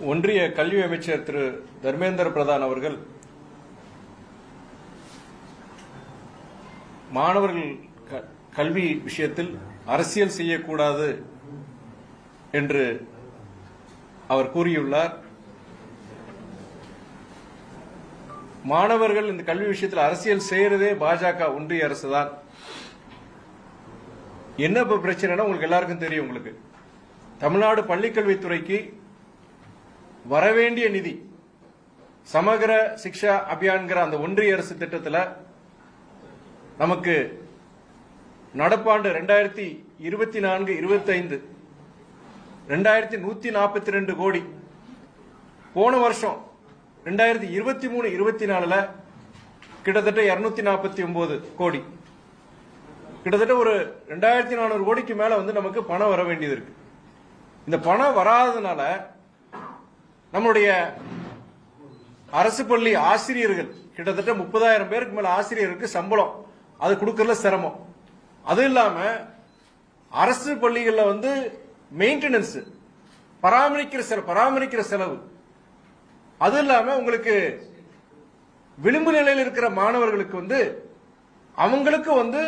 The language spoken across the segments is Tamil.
ஒன்றிய கல்வி அமைச்சர் திரு தர்மேந்திர பிரதான் அவர்கள் மாணவர்கள் க- கல்வி விஷயத்தில் அரசியல் செய்யக்கூடாது என்று அவர் கூறியுள்ளார். மாணவர்கள் இந்த கல்வி விஷயத்தில் அரசியல் செய்யறதே பாஜக ஒன்றிய அரசு தான் என்ன இப்ப பிரச்சனைனா உங்களுக்கு எல்லாருக்கும் தெரியும் உங்களுக்கு. தமிழ்நாடு பள்ளிக்கல்வித்துறைக்கு வரவேண்டிய நிதி சமகர சிக்ஷா அபியான்கிற அந்த ஒன்றிய அரசு திட்டத்தில் நமக்கு நடப்பாண்டு ரெண்டாயிரத்தி இருபத்தி நான்கு இருபத்தைந்து ரெண்டாயிரத்தி நூத்தி நாற்பத்தி ரெண்டு கோடி. போன வருஷம் ரெண்டாயிரத்தி இருபத்தி மூணு இருபத்தி நாலுல கிட்டத்தட்ட இருநூத்தி நாற்பத்தி ஒன்பது கோடி. கிட்டத்தட்ட ஒரு ரெண்டாயிரத்தி நானூறு கோடிக்கு மேல வந்து நமக்கு பணம் வர வேண்டியது இருக்கு. இந்த பணம் வராததுனால நம்மளுடைய அரசு பள்ளி ஆசிரியர்கள் கிட்டத்தட்ட முப்பதாயிரம் பேருக்கு மேல ஆசிரியருக்கு சம்பளம். அது கொடுக்கறதுல சிரமம். அது இல்லாம அரசு பள்ளிகளில் வந்து மெயின்டெனன்ஸ் பராமரிக்கிற செலவு பராமரிக்கிற செலவு. அது இல்லாம உங்களுக்கு விளிம்பு நிலையில் இருக்கிற மாணவர்களுக்கு வந்து அவங்களுக்கு வந்து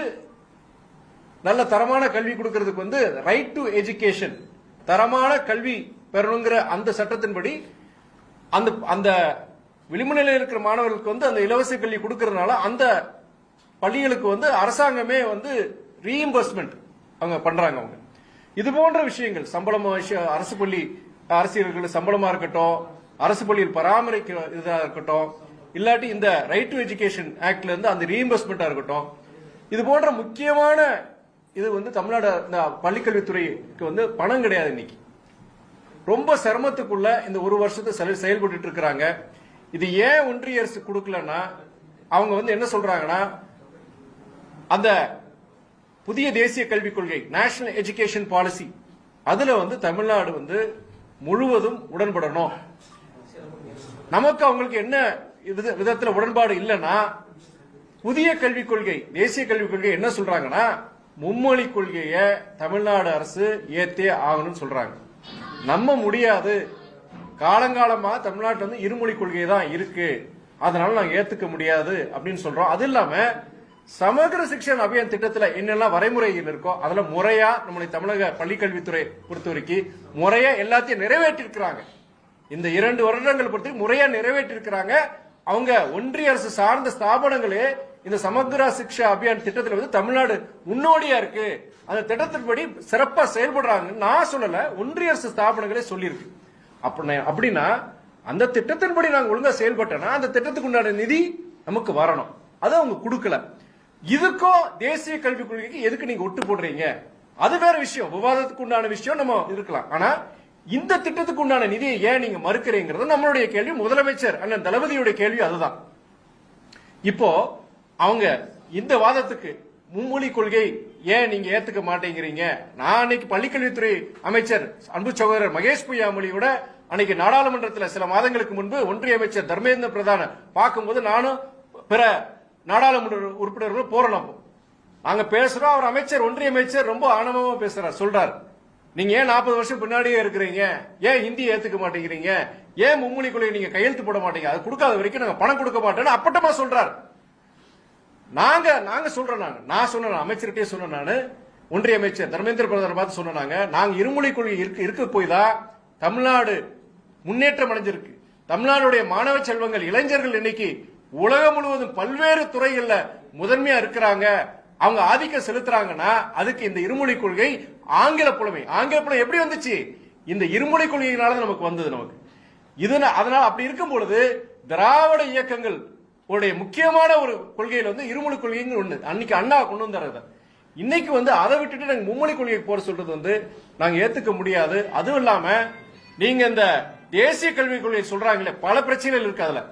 நல்ல தரமான கல்வி கொடுக்கறதுக்கு வந்து ரைட் டு எஜுகேஷன் தரமான கல்வி பெறணுங்கிற அந்த சட்டத்தின்படி அந்த அந்த விளிம்பு நிலையில் இருக்கிற மாணவர்களுக்கு வந்து அந்த இலவச கல்வி கொடுக்கறதுனால அந்த பள்ளிகளுக்கு வந்து அரசாங்கமே வந்து ரீஇம்பர்ஸ்மெண்ட் அவங்க பண்றாங்க அவங்க. இது போன்ற விஷயங்கள் சம்பளம் விஷயம் அரசு பள்ளி அரசியல்கள் சம்பளமா இருக்கட்டும் அரசு பள்ளியில் பராமரிக்கிற இதாக இருக்கட்டும் இல்லாட்டி இந்த ரைட் டு எஜுகேஷன் ஆக்ட்ல இருந்து அந்த ரீஇம்பர்ஸ்மெண்டா இருக்கட்டும் இது போன்ற முக்கியமான இது வந்து தமிழ்நாடு இந்த பள்ளிக்கல்வித்துறைக்கு வந்து பணம் கிடையாது இன்னைக்கு. ரொம்ப சிரமத்துக்குள்ள இந்த ஒரு வருஷத்தை செயல்பட்டு இருக்கிறாங்க இது ஏன் ஒன்றிய அரசு கொடுக்கலன்னா அவங்க வந்து என்ன சொல்றாங்கன்னா அந்த புதிய தேசிய கல்விக் கொள்கை நேஷனல் எஜுகேஷன் பாலிசி அதுல வந்து தமிழ்நாடு வந்து முழுவதும் உடன்படணும். நமக்கு அவங்களுக்கு என்ன வித- விதத்துல உடன்பாடு இல்லைன்னா புதிய கல்விக் கொள்கை தேசிய கல்விக் கொள்கை என்ன சொல்றாங்கன்னா மும்மொழி கொள்கையை தமிழ்நாடு அரசு ஏத்தே ஆகணும்னு சொல்றாங்க. நம்ப முடியாது. காலங்காலமா தமிழ்நாட்டில் வந்து இருமொழி கொள்கை தான் இருக்கு. அதனால நாங்க ஏத்துக்க முடியாது அப்படின்னு சொல்றோம். அது இல்லாம சமகர சிக்ஷன் அபியான் திட்டத்துல என்னெல்லாம் வரைமுறைகள் இருக்கோ அதுல முறையா நம்முடைய தமிழக பள்ளிக்கல்வித்துறை பொறுத்த வரைக்கும் முறையா எல்லாத்தையும் நிறைவேற்றிருக்கிறாங்க. இந்த இரண்டு வருடங்கள் பொறுத்து முறையா நிறைவேற்றிருக்கிறாங்க. அவங்க ஒன்றிய அரசு சார்ந்த ஸ்தாபனங்களே இந்த சமக்ரா சிக்ஷா அபியான் திட்டத்துல வந்து தமிழ்நாடு முன்னோடியா இருக்கு. அந்த திட்டத்தின்படி சிறப்பா செயல்படுறாங்க. நான் சொல்லல ஒன்றிய அரசு ஸ்தாபனங்களே சொல்லியிருக்கு. அப்படின்னா அந்த திட்டத்தின்படி நாங்க ஒழுங்கா செயல்பட்டோம்னா அந்த திட்டத்துக்கு உண்டான நிதி நமக்கு வரணும். அதை அவங்க கொடுக்கல. இதுக்கும் தேசிய கல்விக் கொள்கைக்கு எதுக்கு நீங்க ஒட்டு போடுறீங்க? அது வேற விஷயம். விவாதத்துக்கு உண்டான விஷயம் நம்ம இருக்கலாம். ஆனா இந்த திட்டத்துக்கு உண்டான நிதியை ஏன் நீங்க மறுக்கிறீங்கிறது நம்மளுடைய கேள்வி. முதலமைச்சர் அண்ணன் தளபதியுடைய கேள்வி அதுதான். இப்போ அவங்க இந்த வாதத்துக்கு மும்மொழி கொள்கை ஏன் நீங்க ஏத்துக்க மாட்டேங்கிறீங்க? நான் அன்னைக்கு பள்ளிக்கல்வித்துறை அமைச்சர் அன்பு சகோதரர் மகேஷ் பொய்யாமொழியோட அன்னைக்கு நாடாளுமன்றத்தில் சில மாதங்களுக்கு முன்பு ஒன்றிய அமைச்சர் தர்மேந்திர பிரதான பார்க்கும்போது நானும் பிற நாடாளுமன்ற உறுப்பினர்களும் போறோம். அப்போ நாங்க பேசுறோம் அவர் அமைச்சர் ஒன்றிய அமைச்சர் ரொம்ப ஆணவமா பேசுறார் சொல்றார். நீங்க ஏன் நாற்பது வருஷம் பின்னாடியே இருக்கிறீங்க? ஏன் ஹிந்தி ஏத்துக்க மாட்டேங்கிறீங்க? ஏன் மும்மொழி கொள்கை நீங்க கையெழுத்து போட மாட்டீங்க? அது கொடுக்காத வரைக்கும் நாங்க பணம் கொடுக்க மாட்டோம்னு அப்பட்டமா சொல்றாரு. நாங்க நாங்க சொல்றோம் நாங்க நான் சொன்னேன் அமைச்சர்கிட்டே சொன்னேன் நானு. ஒன்றிய அமைச்சர் தர்மேந்திர பிரதமர் பார்த்து சொன்னாங்க நாங்க. இருமொழி கொள்கை இருக்க இருக்க போய் தான் தமிழ்நாடு முன்னேற்றம் அடைஞ்சிருக்கு. தமிழ்நாடுடைய மாணவ செல்வங்கள் இளைஞர்கள் இன்னைக்கு உலகம் முழுவதும் பல்வேறு துறைகள்ல முதன்மையா இருக்கிறாங்க. அவங்க ஆதிக்கம் செலுத்துறாங்கன்னா அதுக்கு இந்த இருமொழி கொள்கை ஆங்கில புலமை. ஆங்கில புலம் எப்படி வந்துச்சு? இந்த இருமொழி கொள்கையினால தான் நமக்கு வந்தது நமக்கு. இது அதனால அப்படி இருக்கும் பொழுது திராவிட இயக்கங்கள் உடைய முக்கியமான ஒரு கொள்கையில வந்து இருமொழி கொள்கைன்னு ஒண்ணு. அன்னைக்கு அண்ணா கொண்டு வந்தாரு இன்னைக்கு வந்து அதை விட்டுட்டு நாங்க மும்மொழி கொள்கை போற சொல்றது வந்து நாங்க ஏத்துக்க முடியாது. அதுவும் இல்லாம நீங்க இந்த தேசிய கல்விக் கொள்கை சொல்றாங்களே பல பிரச்சனைகள் இருக்கு அதுல.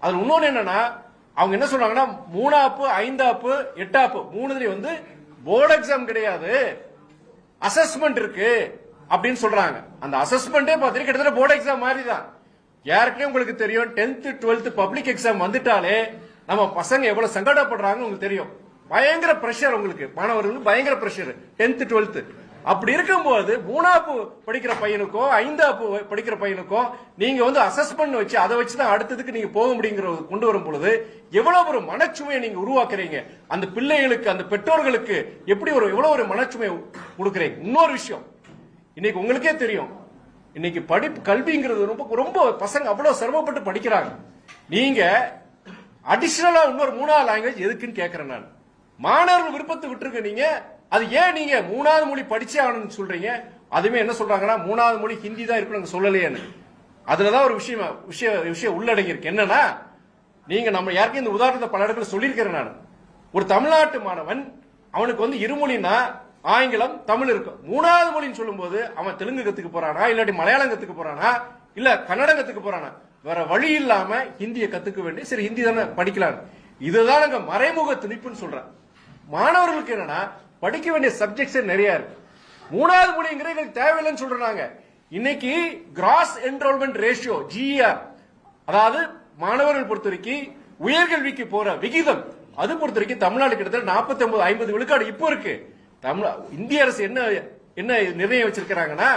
அதுல இன்னொன்னு என்னன்னா அவங்க என்ன சொல்றாங்கன்னா மூணாப்பு ஐந்தாப்பு எட்டாப்பு மூணுதுலயும் வந்து போர்டு எக்ஸாம் கிடையாது. அசஸ்மெண்ட் இருக்கு அப்படின்னு சொல்றாங்க. அந்த அசஸ்மெண்டே பார்த்தீங்கன்னா கிட்டத்தட்ட போர்டு எக்ஸாம் மாதிரி தான் யாருக்குமே உங்களுக்கு தெரியும்? டென்த் டுவெல்த் பப்ளிக் எக்ஸாம் வந்துட்டாலே நம்ம பசங்க எவ்வளவு சங்கடப்படுறாங்க உங்களுக்கு தெரியும். பயங்கர பிரஷர் உங்களுக்கு. மாணவர்களுக்கு பயங்கர பிரஷர் டென்த் டுவெல்த் அப்படி இருக்கும்போது மூணாப்பு படிக்கிற பையனுக்கோ ஐந்தாப்பு படிக்கிற பையனுக்கோ நீங்க வந்து அசஸ்மெண்ட் வச்சு அதை வச்சு தான் அடுத்ததுக்கு நீங்க போக முடியுங்கிறது கொண்டு வரும் பொழுது எவ்வளவு ஒரு மனச்சுமையை நீங்க உருவாக்குறீங்க. அந்த பிள்ளைகளுக்கு அந்த பெற்றோர்களுக்கு எப்படி ஒரு எவ்வளவு ஒரு மனச்சுமையை கொடுக்குறீங்க? இன்னொரு விஷயம். இன்னைக்கு உங்களுக்கே தெரியும். இன்னைக்கு படிப்பு கல்விங்கிறது ரொம்ப ரொம்ப பசங்க அவ்வளவு சிரமப்பட்டு படிக்கிறாங்க. நீங்க அடிஷனலா இன்னொரு மூணாவது லாங்குவேஜ் எதுக்குன்னு கேக்குறேன் நான். மாணவர்கள் விருப்பத்தை விட்டுருக்க நீங்க அது ஏன் நீங்க மூணாவது மொழி படிச்சே ஆகணும்னு சொல்றீங்க? அதுவுமே என்ன சொல்றாங்கன்னா மூணாவது மொழி ஹிந்தி தான் இருக்குன்னு சொல்லலையேன்னு. அதுலதான் ஒரு விஷயம் விஷய விஷயம் உள்ளடங்கி இருக்கு என்னன்னா நீங்க நம்ம யாருக்கும் இந்த உதாரணத்தை பல இடத்துல சொல்லியிருக்கிறேன் நான். ஒரு தமிழ்நாட்டு மாணவன் அவனுக்கு வந்து இருமொழினா ஆங்கிலம் தமிழ் இருக்கும் மூணாவது மொழின்னு சொல்லும்போது அவன் தெலுங்கு கத்துக்க போறானா இல்லாட்டி மலையாளம் கத்துக்க போறானா இல்ல கன்னடம் கத்துக்க போறானா? வேற வழி இல்லாம ஹிந்தியை கத்துக்க வேண்டிய சரி ஹிந்தி தானே படிக்கலாம் இதுதான் நாங்க மறைமுக திணிப்புன்னு சொல்றேன். மாணவர்களுக்கு என்னன்னா படிக்க வேண்டிய சப்ஜெக்ட்ஸ் நிறைய இருக்கு. மூணாவது மொழிங்கிறது எங்களுக்கு தேவையில்லைன்னு சொல்றாங்க இன்னைக்கு கிராஸ் என்ரோல்மெண்ட் ரேஷியோ ஜிஆர் அதாவது மாணவர்கள் பொறுத்த வரைக்கும் உயர்கல்விக்கு போற விகிதம் அது பொறுத்த வரைக்கும் தமிழ்நாடு கிட்டத்தட்ட நாற்பத்தி ஒன்பது ஐம்பது விழுக்காடு இப்போ இருக்கு. தமிழ் இந்திய அரசு என்ன என்ன நிர்ணயம் வச்சிருக்கிறாங்கன்னா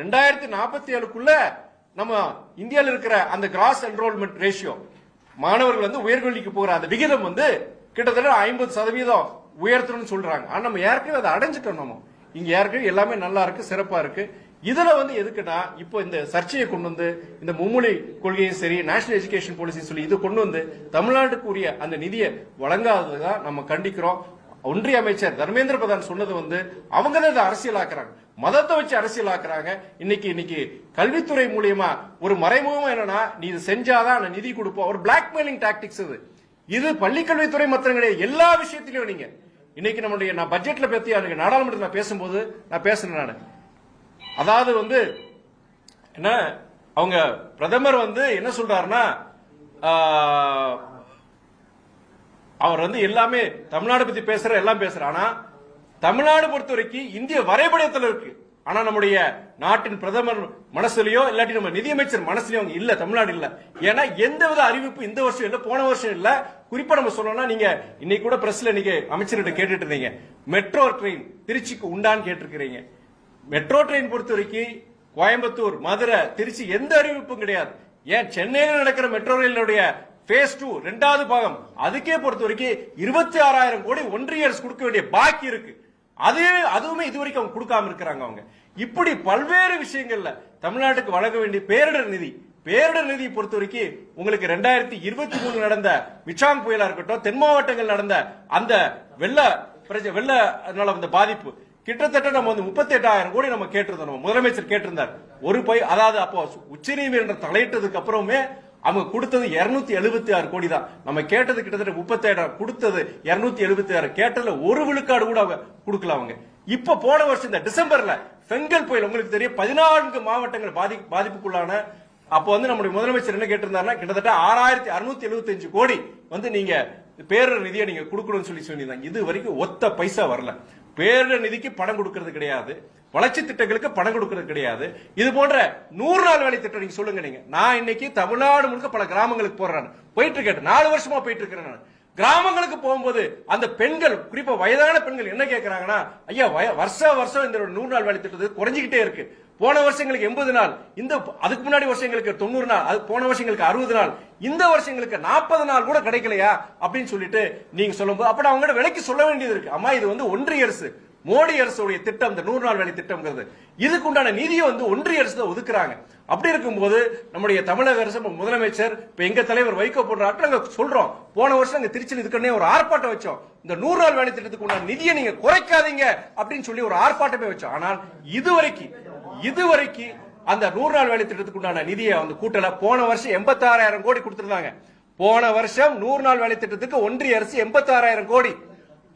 ரெண்டாயிரத்தி நாற்பத்தி ஏழுக்குள்ள நம்ம இந்தியாவில் இருக்கிற அந்த கிராஸ் என்ரோல்மெண்ட் ரேஷியோ மாணவர்கள் வந்து உயர்கல்விக்கு போகிற அந்த விகிதம் வந்து கிட்டத்தட்ட ஐம்பது சதவீதம் உயர்த்தணும்னு சொல்றாங்க. ஆனா நம்ம ஏற்கனவே அதை அடைஞ்சிட்டோம் நம்ம. இங்க ஏற்கனவே எல்லாமே நல்லா இருக்கு சிறப்பா இருக்கு. இதுல வந்து எதுக்குன்னா இப்போ இந்த சர்ச்சையை கொண்டு வந்து இந்த மும்மொழி கொள்கையும் சரி நேஷனல் எஜுகேஷன் பாலிசி சொல்லி இது கொண்டு வந்து தமிழ்நாட்டுக்குரிய அந்த நிதியை வழங்காததான் நம்ம கண்டிக்கிறோம். ஒன்றிய அமைச்சர் தர்மேந்திர பிரதான் சொன்னது வந்து அவங்க தான் இதை அரசியலாக்குறாங்க. மதத்தை வச்சு அரசியலாக்குறாங்க. இன்னைக்கு இன்னைக்கு கல்வித்துறை மூலியமா ஒரு மறைமுகமா என்னன்னா நீ இது செஞ்சாதான் நான் நிதி கொடுப்போம். ஒரு பிளாக்மெயிலிங் டாக்டிக்ஸ் இது. இது பள்ளிக்கல்வித்துறை மாத்திரம் கிடையாது எல்லா விஷயத்திலையும் நீங்க. இன்னைக்கு நம்மளுடைய நான் பட்ஜெட்ல பத்தி அன்னைக்கு நாடாளுமன்றத்தில் நான் பேசும்போது நான் பேசுறேன் நான். அதாவது வந்து என்ன அவங்க பிரதமர் வந்து என்ன சொல்றாருன்னா அவர் வந்து எல்லாமே தமிழ்நாடு பத்தி பேசுற எல்லாம் பேசுற. ஆனா தமிழ்நாடு பொறுத்த வரைக்கும் இந்திய வரைபடத்தில் இருக்கு. ஆனா நம்முடைய நாட்டின் பிரதமர் மனசுலயோ இல்லாட்டி நம்ம நிதியமைச்சர் மனசுலயோ அவங்க இல்ல தமிழ்நாடு இல்ல. ஏன்னா எந்த வித அறிவிப்பு இந்த வருஷம் இல்ல போன வருஷம் இல்ல. குறிப்பா நம்ம சொல்லணும்னா நீங்க இன்னைக்கு கூட பிரஸ்ல நீங்க அமைச்சர்கிட்ட கேட்டுட்டு இருந்தீங்க. மெட்ரோ ட்ரெயின் திருச்சிக்கு உண்டான்னு கேட்டிருக்கிறீங்க. மெட்ரோ ட்ரெயின் பொறுத்த வரைக்கும் கோயம்புத்தூர் மதுரை திருச்சி எந்த அறிவிப்பும் கிடையாது. ஏன் சென்னையில் நடக்கிற மெட்ரோ ரயிலுடைய பேஸ் டூ ரெண்டாவது பாகம். அதுக்கே பொறுத்த வரைக்கும் இருபத்தி ஆறாயிரம் கோடி ஒன்றிய அரசு கொடுக்க வேண்டிய பாக்கி இருக்கு. அது அதுவுமே இது வரைக்கும் அவங்க கொடுக்காம இருக்கிறாங்க அவங்க. இப்படி பல்வேறு விஷயங்கள்ல தமிழ்நாட்டுக்கு வழங்க வேண்டிய பேரிடர் நிதி. பேரிடர் நிதி பொறுத்த வரைக்கும் உங்களுக்கு ரெண்டாயிரத்தி இருபத்தி மூணு நடந்த மிச்சாங் புயலா இருக்கட்டும் தென் மாவட்டங்கள் நடந்த அந்த வெள்ள வெள்ள அதனால அந்த பாதிப்பு. கிட்டத்தட்ட நம்ம வந்து முப்பத்தி எட்டாயிரம் கோடி நம்ம கேட்டிருந்தோம். நம்ம முதலமைச்சர் கேட்டிருந்தார். ஒரு பை அதாவது அப்போ உச்சநீதிமன்றம் தலையிட்டதுக்கு அப்புறமே அவங்க கொடுத்தது 276 எழுபத்தி ஆறு கோடி தான் நம்ம கேட்டது கிட்டத்தட்ட முப்பத்தேழாயிரம். கொடுத்தது 276 எழுபத்தி ஆறு. கேட்டதுல ஒரு விழுக்காடு கூட அவங்க கொடுக்கல அவங்க. இப்ப போன வருஷம் இந்த டிசம்பர்ல பெங்கல் புயல் உங்களுக்கு தெரியும். பதினான்கு மாவட்டங்கள் பாதி பாதிப்புக்குள்ளான. அப்போ வந்து நம்முடைய முதலமைச்சர் என்ன கேட்டிருந்தாருன்னா கிட்டத்தட்ட ஆறாயிரத்தி அறுநூத்தி எழுபத்தி கோடி வந்து நீங்க பேரர் நிதியை நீங்க கொடுக்கணும்னு சொல்லி சொல்லியிருந்தாங்க இது வரைக்கும் ஒத்த பைசா வரல. பேரிட நிதிக்கு பணம் கொடுக்கறது கிடையாது. வளர்ச்சி திட்டங்களுக்கு பணம் கொடுக்கறது கிடையாது. இது போன்ற நூறு நாள் வேலை திட்டம் நீங்க சொல்லுங்க நீங்க. நான் இன்னைக்கு தமிழ்நாடு முழுக்க பல கிராமங்களுக்கு போறேன். போயிட்டு இருக்கேன். நாலு வருஷமா போயிட்டு இருக்கிறேன் நான். கிராமங்களுக்கு போகும்போது அந்த பெண்கள் குறிப்பா வயதான பெண்கள் என்ன கேட்கிறாங்கன்னா ஐயா வய- வருஷ வருஷம் இந்த நூறு நாள் வேலை திட்டத்துக்கு குறைஞ்சிக்கிட்டே இருக்கு. போன வருஷங்களுக்கு எண்பது நாள் இந்த அதுக்கு முன்னாடி வருஷங்களுக்கு தொண்ணூறு நாள் அது போன வருஷங்களுக்கு அறுபது நாள் இந்த வருஷங்களுக்கு நாற்பது நாள் கூட கிடைக்கலையா அப்படின்னு சொல்லிட்டு நீங்க சொல்லும்போது அப்ப அவங்க விலைக்கு சொல்ல வேண்டியது இருக்கு. அம்மா இது வந்து ஒன்றிய அரசு. மோடி அரசுடைய திட்டம் இந்த நூறு நாள் வேலை திட்டம்ங்கிறது. இதுக்கு உண்டான நிதியை வந்து ஒன்றிய அரசு தான் ஒதுக்குறாங்க. அப்படி இருக்கும்போது நம்முடைய தமிழக அரசு முதலமைச்சர் இப்ப எங்க தலைவர் வைகோ போன்ற நாங்க சொல்றோம். போன வருஷம் நாங்க திருச்சியில் இதுக்குன்னே ஒரு ஆர்ப்பாட்டம் வச்சோம். இந்த நூறு நாள் வேலை திட்டத்துக்கு உண்டான நிதியை நீங்க குறைக்காதீங்க அப்படின்னு சொல்லி ஒரு ஆர்ப்பாட்டமே வச்சோம். ஆனால் இதுவரைக்கும் இதுவரைக்கும் அந்த நூறு நாள் வேலை திட்டத்துக்கு உண்டான நிதியை வந்து கூட்டல போன வருஷம் எண்பத்தாறாயிரம் கோடி கொடுத்திருந்தாங்க. போன வருஷம் நூறு நாள் வேலை திட்டத்துக்கு ஒன்றிய அரசு எண்பத்தாறாயிரம் கோடி.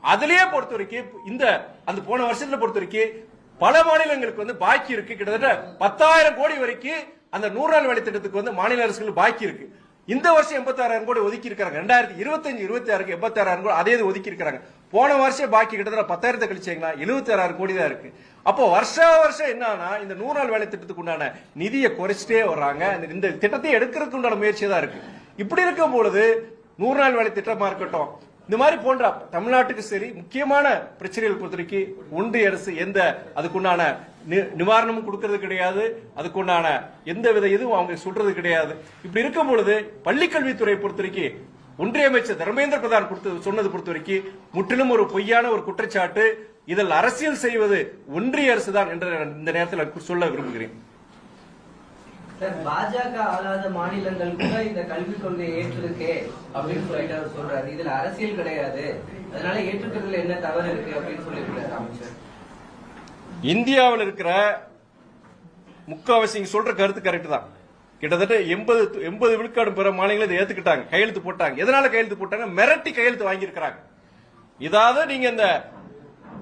அதுலயே பொறுத்த வரைக்கும் இந்த அந்த போன வருஷத்துல பொறுத்த வரைக்கும் பல மாநிலங்களுக்கு வந்து பாக்கி இருக்கு. கிட்டத்தட்ட பத்தாயிரம் கோடி வரைக்கும் அந்த நூறு நாள் வேலை திட்டத்துக்கு வந்து மாநில அரசுகள் பாக்கி இருக்கு. இந்த வருஷம் எண்பத்தாறாயிரம் கோடி ஒதுக்கி இருக்காங்க ரெண்டாயிரத்தி இருபத்தஞ்சு இருபத்தி ஆறுக்கு எண்பத்தாறாயிரம் கோடி அதே இது ஒதுக்கி இருக்காங்க போன வருஷம் பாக்கி கிட்டத்தட்ட பத்தாயிரத்தை கழிச்சீங்கன்னா எழுபத்தி ஆறாயிரம் கோடி தான் இருக்கு. அப்போ வருஷா வருஷம் என்னன்னா இந்த நூறு நாள் வேலை திட்டத்துக்கு உண்டான நிதியை குறைச்சிட்டே வர்றாங்க. இந்த- இந்த திட்டத்தை எடுக்கிறதுக்கு உண்டான முயற்சி தான் இருக்கு. இப்படி இருக்கும் பொழுது நூறு நாள் வேலை திட்டமா இருக்கட்டும் இந்த மாதிரி போன்ற தமிழ்நாட்டுக்கு சரி முக்கியமான பிரச்சனைகள் பொறுத்தவரைக்கும் ஒன்றிய அரசு எந்த அதுக்குண்டான நி- நிவாரணமும் கொடுக்கறது கிடையாது. அதுக்குண்டான எந்த வித இதுவும் அவங்க சொல்றது கிடையாது. இப்படி இருக்கும் பொழுது பள்ளிக்கல்வித்துறை பொறுத்தவரைக்கும் ஒன்றிய அமைச்சர் தர்மேந்திர பிரதான் கொடுத்து சொன்னது பொறுத்தவரைக்கும் முற்றிலும் ஒரு பொய்யான ஒரு குற்றச்சாட்டு. இதில் அரசியல் செய்வது ஒன்றிய அரசு தான் என்று இந்த நேரத்தில் சொல்ல விரும்புகிறேன். சார் பாஜக ஆளாத மாநிலங்கள் கூட இந்த கல்விக் கொள்கையை ஏற்றிருக்கே அப்படின்னு சொல்லிட்டு அவர் சொல்றாரு. இதுல அரசியல் கிடையாது. அதனால ஏற்றுக்கிறதுல என்ன தவறு இருக்கு அப்படின்னு சொல்லியிருக்காரு அமைச்சர். இந்தியாவில் இருக்கிற முக்காவாசி சொல்ற கருத்து கரெக்ட் தான். கிட்டத்தட்ட எண்பது எண்பது விழுக்காடு பிற மாநிலங்கள் இதை ஏத்துக்கிட்டாங்க கையெழுத்து போட்டாங்க. எதனால கையெழுத்து போட்டாங்க? மிரட்டி கையெழுத்து வாங்கியிருக்கிறாங்க. இதாவது நீங்க இந்த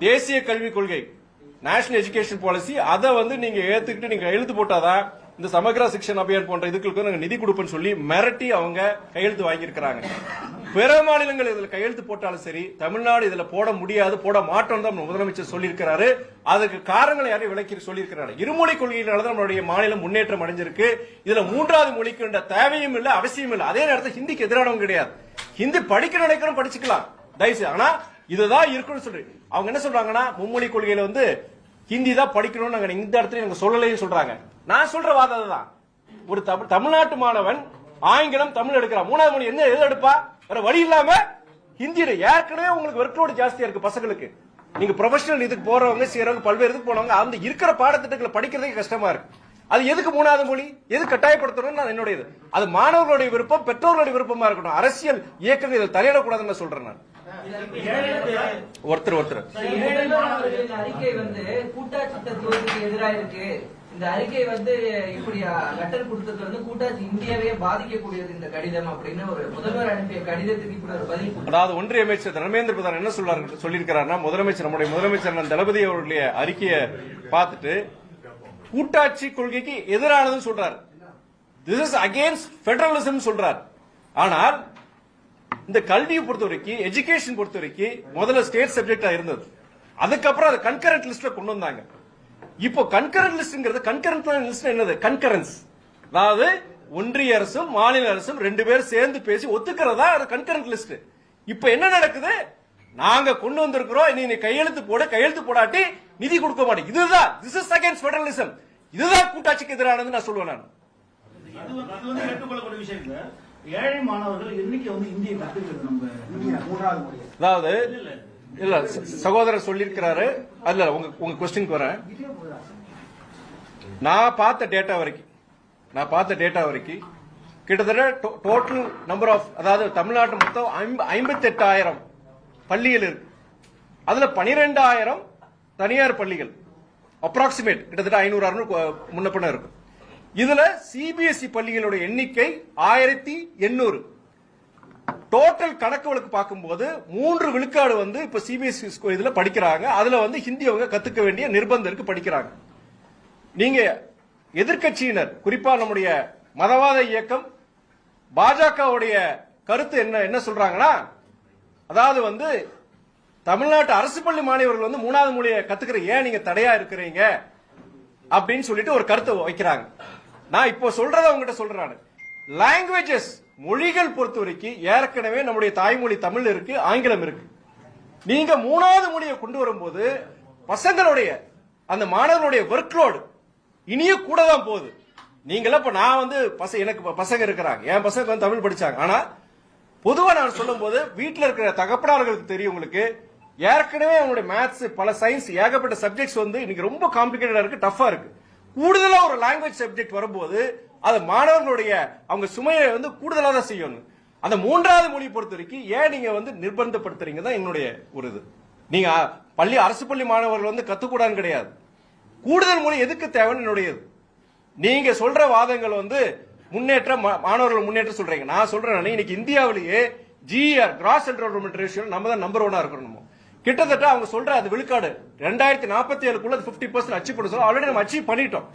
தேசிய கல்விக் கொள்கை நேஷனல் எஜுகேஷன் பாலிசி அதை வந்து நீங்க ஏத்துக்கிட்டு நீங்க எழுத்து போட்டாதான் இந்த சமக்ரா சிக்ஷன் அபியான் போன்ற இதுக்கு நாங்கள் நிதி கொடுப்போம்னு சொல்லி மிரட்டி அவங்க கையெழுத்து வாங்கியிருக்கிறாங்க. பிற மாநிலங்கள் இதில் கையெழுத்து போட்டாலும் சரி தமிழ்நாடு இதில் போட முடியாது போட மாட்டோம் தான் முதலமைச்சர் சொல்லியிருக்கிறாரு. அதுக்கு காரணங்களை யாரையும் விளக்கி சொல்லியிருக்கிறாரு. இருமொழி கொள்கையினால தான் நம்மளுடைய மாநிலம் முன்னேற்றம் அடைஞ்சிருக்கு. இதுல மூன்றாவது மொழிக்கு தேவையும் இல்லை அவசியம் இல்லை. அதே நேரத்தில் ஹிந்திக்கு எதிரானவங்க கிடையாது. ஹிந்தி படிக்க நினைக்கிறோம் படிச்சுக்கலாம். தயவுசெய்து. ஆனா இதுதான் இருக்குன்னு சொல்லி அவங்க என்ன சொல்றாங்கன்னா மும்மொழி கொள்கையில வந்து ஹிந்தி தான் படிக்கணும்னு இந்த இடத்துல எனக்கு சொல்லலைன்னு சொல்றாங்க. நான் சொல்ற வாதம் அதுதான். ஒரு தமிழ் தமிழ்நாட்டு மாணவன் ஆங்கிலம் தமிழ் எடுக்கிறான். மூணாவது மொழி என்ன எது எடுப்பா? வேற வழி இல்லாம ஹிந்தியில ஏற்கனவே உங்களுக்கு ஒர்க் லோடு ஜாஸ்தியா இருக்கு பசங்களுக்கு. நீங்க ப்ரொஃபஷனல் இதுக்கு போறவங்க செய்யறவங்க பல்வேறு இதுக்கு போனவங்க அந்த இருக்கிற பாடத்திட்டங்களை படிக்கிறதுக்கு கஷ்டமா இருக்கு. அது எதுக்கு மூணாவது மொழி? எது கட்டாயப்படுத்தணும் நான் என்னுடைய இது அது மாணவர்களுடைய விருப்பம் பெற்றோர்களுடைய விருப்பமா இருக்கட்டும். அரசியல் இயக்கங்கள் இதில் தலையிடக்கூடாதுன்னு நான் சொல்றேன் நான். ஒருத்தர் ஒருத்தர். அறிக்கை வந்து கூட்டாட்சி தத்துவத்துக்கு எதிராக இருக்கு. இந்த அறிக்கை வந்து இப்படி லெட்டர் கொடுத்தது வந்து கூட்டாட்சி இந்தியாவே பாதிக்கக்கூடியது இந்த கடிதம் அப்படின்னு ஒரு முதல்வர் அனுப்பிய கடிதத்துக்கு இப்படி ஒரு பதில். அதாவது ஒன்றிய அமைச்சர் தர்மேந்திர பிரதான் என்ன சொல்றாரு சொல்லியிருக்கிறாருன்னா முதலமைச்சர் நம்முடைய முதலமைச்சர் தளபதி அவருடைய அறிக்கையை பார்த்துட்டு கூட்டாட்சி கொள்கைக்கு எதிரானதுன்னு சொல்றாரு. திஸ் இஸ் அகேன்ஸ்ட் பெடரலிசம் சொல்றார். ஆனால் இந்த கல்வியை பொறுத்த வரைக்கும் எஜுகேஷன் பொறுத்த வரைக்கும் முதல்ல ஸ்டேட் சப்ஜெக்டா இருந்தது. அதுக்கப்புறம் அதை கன்கரண்ட் லிஸ்ட்ல கொண்டு வந்தாங்க. இப்போ கன்கரண்ட் லிஸ்ட்ங்கிறது கன்கரண்ட் லிஸ்ட் என்னது? கன்கரன்ஸ் அதாவது ஒன்றிய அரசும் மாநில அரசும் ரெண்டு பேரும் சேர்ந்து பேசி ஒத்துக்கிறதா? அது கன்கரண்ட் லிஸ்ட் இப்போ என்ன நடக்குது? நாங்க கொண்டு வந்திருக்கிறோம். நீ நீ கையெழுத்து போட கையெழுத்து போடாட்டி நிதி கொடுக்க மாட்டேன். இதுதான். திஸ் இஸ் அகேன்ஸ்ட் பெடரலிசம் இதுதான் கூட்டாட்சிக்கு எதிரானது நான் சொல்லுவேன் நான். ஏழை மாணவர்கள் என்னைக்கு வந்து இந்தியை கத்துக்கிறது நம்ம மூன்றாவது மொழி அதாவது இல்ல சகோதரர் சொல்லியிருக்கிறாரு. அதுல உங்க உங்க கொஸ்டினுக்கு வரேன். நான் பார்த்த டேட்டா வரைக்கும் நான் பார்த்த டேட்டா வரைக்கும் கிட்டத்தட்ட டோட்டல் நம்பர் ஆஃப் அதாவது தமிழ்நாட்டு மொத்தம் ஐம்பத்தி எட்டாயிரம் பள்ளிகள் இருக்கு. அதுல பனிரெண்டாயிரம் தனியார் பள்ளிகள். அப்ராக்சிமேட் கிட்டத்தட்ட ஐநூறு அறுநூறு முன்ன பின்ன இருக்கும் இதுல சிபிஎஸ்இ பள்ளிகளுடைய எண்ணிக்கை ஆயிரத்தி எண்ணூறு. டோட்டல் கணக்கு வழக்கு பார்க்கும்போது மூன்று விழுக்காடு வந்து இப்ப சிபிஎஸ்இ இதுல படிக்கிறாங்க. அதுல வந்து ஹிந்தி அவங்க கத்துக்க வேண்டிய நிர்பந்தம் இருக்கு படிக்கிறாங்க. நீங்க எதிர்க்கட்சியினர் குறிப்பா நம்முடைய மதவாத இயக்கம் பாஜகவுடைய கருத்து என்ன என்ன சொல்றாங்கன்னா அதாவது வந்து தமிழ்நாட்டு அரசு பள்ளி மாணவர்கள் வந்து மூணாவது மொழியை கத்துக்கிற ஏன் நீங்க தடையா இருக்கிறீங்க? அப்படின்னு சொல்லிட்டு ஒரு கருத்தை வைக்கிறாங்க. நான் இப்போ சொல்றத உங்ககிட்ட சொல்றேன் லாங்குவேஜஸ் மொழிகள் பொறுத்த வரைக்கும் ஏற்கனவே நம்முடைய தாய்மொழி தமிழ் இருக்கு ஆங்கிலம் இருக்கு. நீங்க மூணாவது மொழியை கொண்டு வரும்போது பசங்களுடைய அந்த மாணவர்களுடைய ஒர்க்லோடு இனிய கூட தான் போகுது. நீங்களாம் இப்ப நான் வந்து பச எனக்கு பசங்க இருக்கிறாங்க. என் பசங்க வந்து தமிழ் படிச்சாங்க. ஆனா பொதுவா நான் சொல்லும்போது வீட்டில் இருக்கிற தகப்பனார்களுக்கு தெரியும் உங்களுக்கு ஏற்கனவே அவங்களுடைய மேத்ஸ் பல சயின்ஸ் ஏகப்பட்ட சப்ஜெக்ட்ஸ் வந்து இன்னைக்கு ரொம்ப காம்ப்ளிகேட்டடா இருக்கு டஃபா இருக்கு. கூடுதலா ஒரு லாங்குவேஜ் சப்ஜெக்ட் வரும்போது அது மாணவர்களுடைய அவங்க சுமையை வந்து கூடுதலா தான் செய்யணும். அந்த மூன்றாவது மொழி பொறுத்த வரைக்கும் ஏன் நீங்க வந்து நிர்பந்தப்படுத்துறீங்க தான் என்னுடைய ஒரு இது. நீங்க பள்ளி அரசு பள்ளி மாணவர்கள் வந்து கத்துக்கூடாதுன்னு கிடையாது. கூடுதல் மொழி எதுக்கு தேவைன்னு என்னுடையது நீங்க சொல்ற வாதங்கள் வந்து முன்னேற்ற மா- மாணவர்கள் முன்னேற்றம் சொல்றீங்க. நான் சொல்றேன் இன்னைக்கு இந்தியாவிலேயே ஜிஆர் கிராஸ் என்ரோல்மெண்ட் ரேஷியோ நம்ம தான் நம்பர் ஒன்னா இருக்கணும் கிட்டத்தட்ட அவங்க சொல்ற அது விழுக்காடு. ரெண்டாயிரத்தி நாற்பத்தி ஏழுக்குள்ள பிப்டி பர்சன்ட் அச்சீவ் பண்ண சொல்ல ஆல்ரெடி நம்ம அச்சீவ் பண்ணிட்டோம்.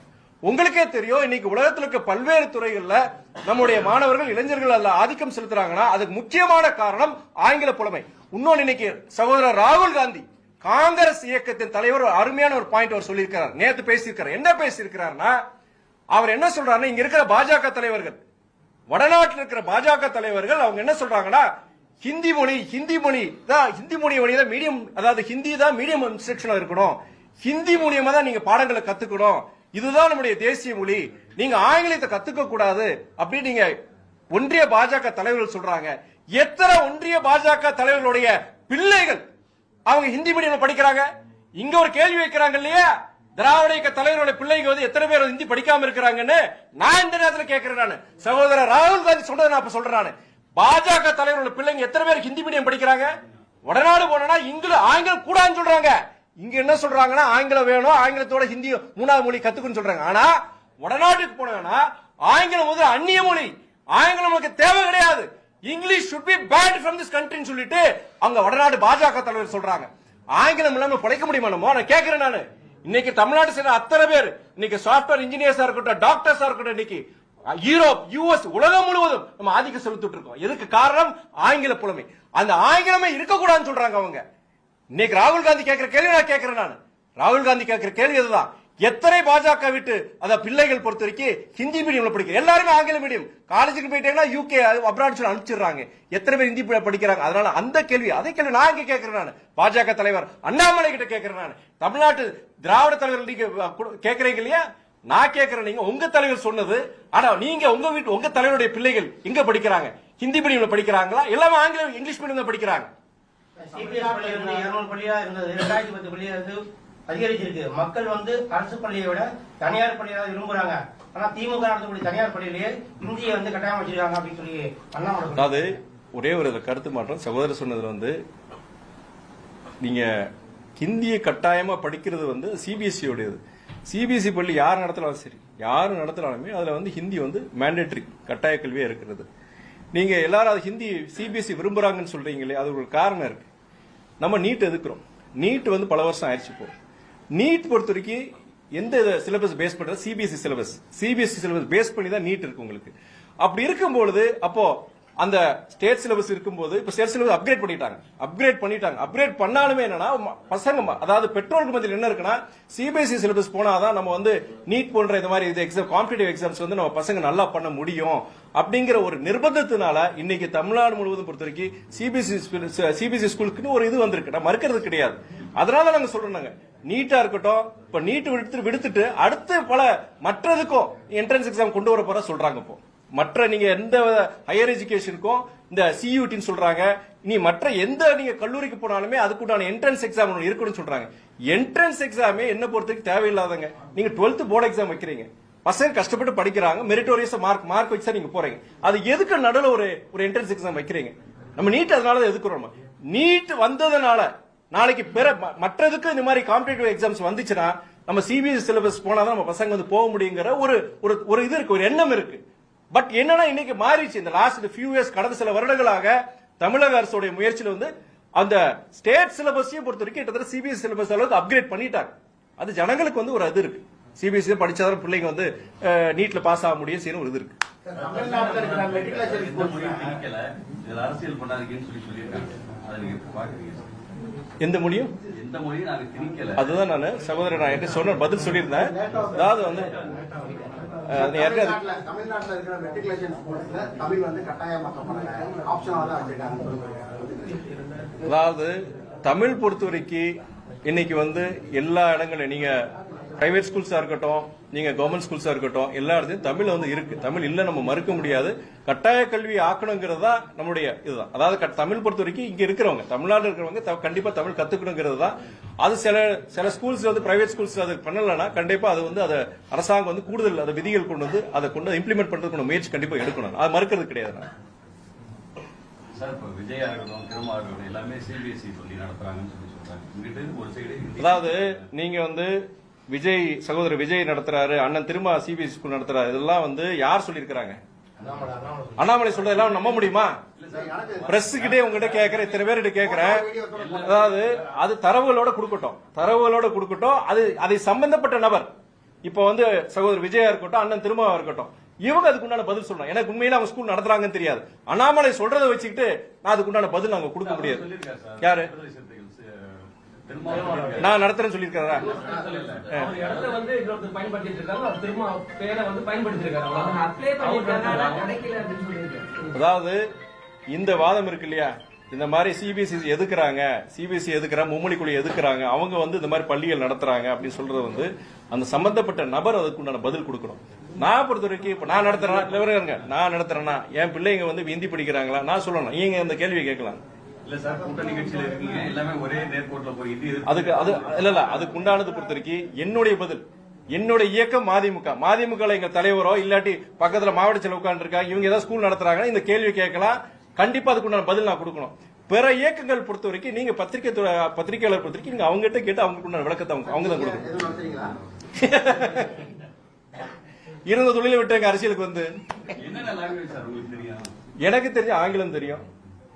உங்களுக்கே தெரியும் இன்னைக்கு உலகத்தில் இருக்க பல்வேறு துறைகள்ல நம்முடைய மாணவர்கள் இளைஞர்கள் அல்ல ஆதிக்கம் செலுத்துறாங்கன்னா அதுக்கு முக்கியமான காரணம் ஆங்கில புலமை. இன்னொன்னு இன்னைக்கு சகோதரர் ராகுல் காந்தி காங்கிரஸ் இயக்கத்தின் தலைவர் ஒரு அருமையான ஒரு பாயிண்ட் அவர் சொல்லியிருக்கிறார். நேற்று பேசியிருக்கிறார் என்ன பேசியிருக்கிறார்னா அவர் என்ன சொல்றாருன்னா இங்க இருக்கிற பாஜக தலைவர்கள் வடநாட்டில் இருக்கிற பாஜக தலைவர்கள் அவங்க என்ன சொல்றாங்கன்னா ஹிந்தி மொழி ஹிந்தி மொழி தான் ஹிந்தி மொழி வழி தான் மீடியம் அதாவது ஹிந்தி தான் மீடியம் இன்ஸ்ட்ரக்ஷனாக இருக்கணும். ஹிந்தி மூலியமா தான் நீங்க பாடங்களை கத்துக்கணும். இதுதான் நம்முடைய தேசிய மொழி. நீங்க ஆங்கிலத்தை கத்துக்க கூடாது அப்படின்னு நீங்க ஒன்றிய பாஜக தலைவர்கள் சொல்றாங்க. எத்தனை ஒன்றிய பாஜக தலைவர்களுடைய பிள்ளைகள் அவங்க ஹிந்தி மீடியம் படிக்கிறாங்க? இங்க ஒரு கேள்வி வைக்கிறாங்க இல்லையா? திராவிட இயக்க தலைவருடைய பிள்ளைங்க வந்து எத்தனை பேர் ஹிந்தி படிக்காம இருக்கிறாங்கன்னு நான் இந்த நேரத்தில் கேட்கிறேன் நான். சகோதரர் ராகுல் காந்தி சொல்றதை நான் இப்ப சொல்றேன் நான். பாஜக தலைவரோட பிள்ளைங்க எத்தனை பேர் ஹிந்தி மீடியம் படிக்கிறாங்க? வடநாடு போனா இங்கிலும் ஆங்கிலம் கூடாதுன்னு சொல்றாங்க. இங்க என்ன சொல்றாங்கன்னா ஆங்கிலம் வேணும் ஆங்கிலத்தோட ஹிந்தி மூணாவது மொழி கத்துக்கணும்னு சொல்றாங்க. ஆனா வடநாட்டுக்கு போனாங்கன்னா ஆங்கிலம் முதல் அந்நிய மொழி. ஆங்கிலம் நமக்கு தேவை கிடையாது. English should be banned from this கண்ட்ரின்னு சொல்லிட்டு அங்க வடநாடு பாஜக தலைவர் சொல்றாங்க. ஆங்கிலம் இல்லாம பிழைக்க முடியுமா நம்ம? நான் கேட்கிறேன் நான். இன்னைக்கு தமிழ்நாடு சேர்ந்த அத்தனை பேர் இன்னைக்கு சாஃப்ட்வேர் இன்ஜினியர்ஸா இருக்கட்டும் டாக்டர்ஸா இருக்கட்டும் இன்னைக்கு யூரோப் யூஎஸ் உலகம் முழுவதும் நம்ம ஆதிக்கம் செலுத்திட்டு இருக்கோம். எதுக்கு காரணம்? ஆங்கில புலமை. அந்த ஆங்கிலமே இருக்கக்கூடாதுன்னு சொல்றாங்க அவங்க. இன்னைக்கு ராகுல் காந்தி கேட்கிற கேள்வி நான் கேட்கிறேன் நான். ராகுல் காந்தி கேட்கிற கேள்வி இதுதான். எத்தனை பாஜக விட்டு அத பிள்ளைகள் பொறுத்த வரைக்கும் ஹிந்தி மீடியம்ல படிக்கிற எல்லாருமே ஆங்கில மீடியம் காலேஜுக்கு போயிட்டீங்கன்னா யூகே அப்ராட் சொல்லி அனுப்பிச்சிடுறாங்க. எத்தனை பேர் ஹிந்தி படிக்கிறாங்க? அதனால அந்த கேள்வி அதே கேள்வி நான் இங்க கேட்கிறேன் நான். பாஜக தலைவர் அண்ணாமலை கிட்ட கேட்கிறேன் நான். தமிழ்நாட்டு திராவிட தலைவர் நீங்க கு- கேட்கறீங்க இல்லையா? நான் கேட்கிறேன் நீங்க உங்க தலைவர் சொன்னது ஆனா நீங்க உங்க வீட்டு உங்க தலைவருடைய பிள்ளைகள் எங்க படிக்கிறாங்க. ஹிந்தி மீடியம்ல படிக்கிறாங்களா? எல்லாமே ஆங்கிலம் இங்கிலீஷ் மீடியம் படிக்கிறாங்க. அதிகரிச்சிருக்கு. மக்கள் வந்து அரசு பள்ளியை விட தனியார் பள்ளியை விரும்புறாங்க. ஆனா திமுக நடத்தக்கூடிய தனியார் பள்ளியிலேயே இந்தியை வந்து கட்டாயம் வச்சிருக்காங்க அப்படின்னு சொல்லி அண்ணாமலை ஒரே ஒரு கருத்து மாற்றம். சகோதரர் சொன்னதுல வந்து நீங்க ஹிந்தியை கட்டாயமா படிக்கிறது வந்து சிபிஎஸ்சி உடையது சிபிஎஸ்சி பள்ளி யார் நடத்தினாலும் சரி யார் நடத்தினாலுமே அதில் வந்து ஹிந்தி வந்து மேண்டேட்ரி கட்டாய கல்வியாக இருக்கிறது. நீங்கள் எல்லாரும் அது ஹிந்தி சிபிஎஸ்சி விரும்புகிறாங்கன்னு சொல்கிறீங்களே அது ஒரு காரணம் இருக்குது நம்ம நீட் எதுக்குறோம்? நீட் வந்து பல வருஷம் ஆயிடுச்சு போகும் நீட் பொறுத்த வரைக்கும் எந்த சிலபஸ் பேஸ் பண்ணுறது CBSE syllabus CBSE syllabus base பண்ணி தான் நீட் இருக்கு உங்களுக்கு. அப்படி இருக்கும்பொழுது அப்போ அந்த ஸ்டேட் சிலபஸ் இருக்கும்போது இப்ப ஸ்டேட் சிலபஸ் அப்கிரேட் பண்ணிட்டாங்க. அப்கிரேட் பண்ணிட்டாங்க. அப்கிரேட் பண்ணாலுமே என்னன்னா பசங்க அதாவது பெற்றோருக்கு மத்தியில் என்ன இருக்குன்னா சிபிஎஸ்சி சிலபஸ் போனாதான் நம்ம வந்து நீட் போன்ற இந்த மாதிரி இது எக்ஸாம் காம்படிட்டிவ் எக்ஸாம்ஸ் வந்து நம்ம பசங்க நல்லா பண்ண முடியும். அப்படிங்கிற ஒரு நிர்பந்தத்தினால இன்னைக்கு தமிழ்நாடு முழுவதும் பொறுத்த வரைக்கும் சிபிஎஸ்சி சிபிஎஸ்சி ஸ்கூலுக்குன்னு ஒரு இது வந்திருக்கு. நான் மறுக்கிறது கிடையாது. அதனால நாங்க சொல்றோம் நீட்டா இருக்கட்டும் இப்ப நீட் விடுத்து விடுத்துட்டு அடுத்து பல மற்றதுக்கும் என்ட்ரன்ஸ் எக்ஸாம் கொண்டு வர போற சொல்றாங்க இப்போ. மற்ற நீங்க எந்த ஹையர் எஜுகேஷனுக்கும் இந்த சியூடின்னு சொல்றாங்க. நீ மற்ற எந்த நீங்க கல்லூரிக்கு போனாலுமே அதுக்குண்டான என்ட்ரன்ஸ் எக்ஸாம் ஒன்று இருக்கணும்னு சொல்றாங்க. என்ட்ரன்ஸ் எக்ஸாமே என்ன பொறுத்தவரைக்கும் தேவையில்லாதங்க நீங்க 12th போர்டு எக்ஸாம் வைக்கிறீங்க. பசங்க கஷ்டப்பட்டு படிக்கிறாங்க. மெரிட்டோரியஸ் மார்க் மார்க் வச்சு தான் நீங்க போறீங்க. அது எதுக்கு நடுவில் ஒரு ஒரு என்ட்ரன்ஸ் எக்ஸாம் வைக்கிறீங்க? நம்ம நீட் அதனால தான் எதுக்குறோம் நீட் வந்ததுனால நாளைக்கு பிற ம- மற்றதுக்கு இந்த மாதிரி காம்படிட்டிவ் எக்ஸாம்ஸ் வந்துச்சுன்னா நம்ம சிபிஎஸ் சிலபஸ் போனாதான் நம்ம பசங்க வந்து போக முடியுங்கிற ஒரு ஒரு ஒரு இது இருக்கு. ஒரு எண்ணம் இருக்கு. பட் என்னன்னா இன்னைக்கு மாறிச்சு இந்த லாஸ்ட் ஃபியூ இயர்ஸ் கடந்த சில வருடங்களாக தமிழக அரசுடைய முயற்சியில வந்து அந்த ஸ்டேட் சிலபஸையும் பொறுத்த வரைக்கும் கிட்டத்தட்ட சிபிஎஸ்சி சிலபஸ் அளவுக்கு அப்கிரேட் பண்ணிட்டாங்க. அது ஜனங்களுக்கு வந்து ஒரு இது இருக்கு. சிபிஎஸ்சி படிச்சாதான் பிள்ளைங்க வந்து நீட்ல பாஸ் ஆக முடியும் செய்யணும் ஒரு இது இருக்கு. தமிழ்நாட்டுல இருக்கிற மெட்ரிகுலேஷன் எந்த மொழியும் அதுதான் நான் சகோதரர் நான் என்ன சொன்ன பதில் சொல்லியிருந்தேன். அதாவது வந்து அஹ், அது யாருக்கு அது தமிழ்நாட்டுல தமிழ்நாட்டுல இருக்கிற மெட்ரிகுலேஷன் ஸ்கூல்ஸ்ல தமிழ் வந்து கட்டாயமாக்கப்படல. ஆப்ஷனாக தான் வச்சிருக்காங்க. அதாவது தமிழ் பொறுத்த வரைக்கும் இன்னைக்கு வந்து எல்லா இடங்களும் நீங்க பிரைவேட் ஸ்கூல்ஸா இருக்கட்டும் நீங்க கவர்மெண்ட் ஸ்கூல்ஸா இருக்கட்டும் எல்லா இடத்துலயும் தமிழ் வந்து இருக்கு. தமிழ் இல்ல நம்ம மறுக்க முடியாது. கட்டாய கல்வி ஆக்கணுங்கிறது தான் நம்மளுடைய இதுதான். அதாவது தமிழ் பொறுத்த வரைக்கும் இங்க இருக்கிறவங்க தமிழ்நாட்டில் இருக்கிறவங்க த- கண்டிப்பா தமிழ் கத்துக்கணுங்கிறது தான் அது சில சில ஸ்கூல்ஸ் வந்து பிரைவேட் ஸ்கூல்ஸ் அது பண்ணலன்னா கண்டிப்பா அது வந்து அதை அரசாங்கம் வந்து கூடுதல் அதை விதிகள் கொண்டு வந்து அதை கொண்டு இம்ப்ளிமெண்ட் பண்றதுக்கு முயற்சி கண்டிப்பா எடுக்கணும். அது மறுக்கிறது கிடையாது. சார் இப்ப விஜயா இருக்கட்டும் திருமா இருக்கட்டும் எல்லாமே சிபிஎஸ்சி சொல்லி நடத்துறாங்கன்னு சொல்லி சொல்றாங்க. இங்கிட்டு ஒரு சைடு அதாவது நீங்க வந்து விஜய் சகோதரர் விஜய் நடத்துறாரு அண்ணன் திரும்ப சிபிஎஸ்சி ஸ்கூல் நடத்துறாரு. இதெல்லாம் வந்து யார் சொல்லியிருக்கிறாங்க? அண்ணாமலை சொல்றதெல்லாம் நம்ப முடியுமா? பிரஸ் கிட்டே உங்ககிட்ட கேக்குறேன் இத்தனை பேர்கிட்ட கேக்குறேன் அதாவது அது தரவுகளோட கொடுக்கட்டும். தரவுகளோட கொடுக்கட்டும். அது அதை சம்பந்தப்பட்ட நபர். இப்போ வந்து சகோதரர் விஜயா இருக்கட்டும் அண்ணன் திருமாவா இருக்கட்டும். இவங்க அதுக்கு உண்டான பதில் சொல்லணும். எனக்கு உண்மையில அவங்க ஸ்கூல் நடத்துறாங்கன்னு தெரியாது. அண்ணாமலை சொல்றதை வச்சுக்கிட்டு நான் அதுக்கு உண்டான பதில் நாங்க கொடுக்க முடியாது. சொல்லியிருக்காரு சார். யாரு? விடுதலை சிறுத்தைகள் திருமா சொல்லியிருக்காரு. நான் நடத்துறேன்னு சொல்லியிருக்காரா? அவர் இடத்த வந்து இன்னொருத்தர் பயன்படுத்திட்டு இருக்காங்க அவர் திரும்ப பேரை வந்து பயன்படுத்தி இருக்காரு அவங்க அப்ளை பண்ணிருக்காங்க ஆனா கிடைக்கல அப்படின்னு சொல்லியிருக்காரு. அதாவது இந்த வாதம் இருக்கு இல்லையா? இந்த மாதிரி சிபிஎஸ்சி எதுக்குறாங்க? சிபிஎஸ்சி எதுக்குறாங்க? மும்மொழி குழு எதுக்குறாங்க? அவங்க வந்து இந்த மாதிரி பள்ளிகள் நடத்துறாங்க அப்படின்னு சொல்றது வந்து அந்த சம்பந்தப்பட்ட நபர் அதுக்கு உண்டான பதில் கொடுக்கணும். நான் பொறுத்த வரைக்கும் இப்ப நான் நடத்துறேன்னா இல்ல நான் நடத்துறேன்னா என் பிள்ளைங்க வந்து ஹிந்தி படிக்கிறாங்களா? நான் சொல்லணும். நீங்க இந்த கேள்வி கேட்கலாம். அதுக்கு அது இல்ல இல்ல அதுக்கு உண்டானது பொறுத்த வரைக்கும் என்னுடைய பதில். என்னுடைய இயக்கம் மதிமுக. மதிமுக எங்க தலைவரோ இல்லாட்டி பக்கத்துல மாவட்ட செயலர் உட்கார்ந்து இருக்காங்க இவங்க ஏதாவது ஸ்கூல் நடத்துறாங்கன்னா இந்த கேள்வி கேட்கலாம். கண்டிப்பா அதுக்கு உண்டான பதில் நான் கொடுக்கணும். பிற இயக்கங்கள் பொறுத்த வரைக்கும் நீங்க பத்திரிகை பத்திரிகையாளர் பொறுத்த வரைக்கும் நீங்க அவங்க கிட்ட கேட்டு அவங்களுக்கு உண்டான விளக்கத்தை அவங்க அவங்க தான் கொடுக்கணும். இருந்த தொழிலை விட்டு எங்க அரசியலுக்கு வந்து. என்னென்ன லாங்குவேஜ் சார் உங்களுக்கு தெரியும்? எனக்கு தெரிஞ்ச ஆங்கிலம் தெரியும்.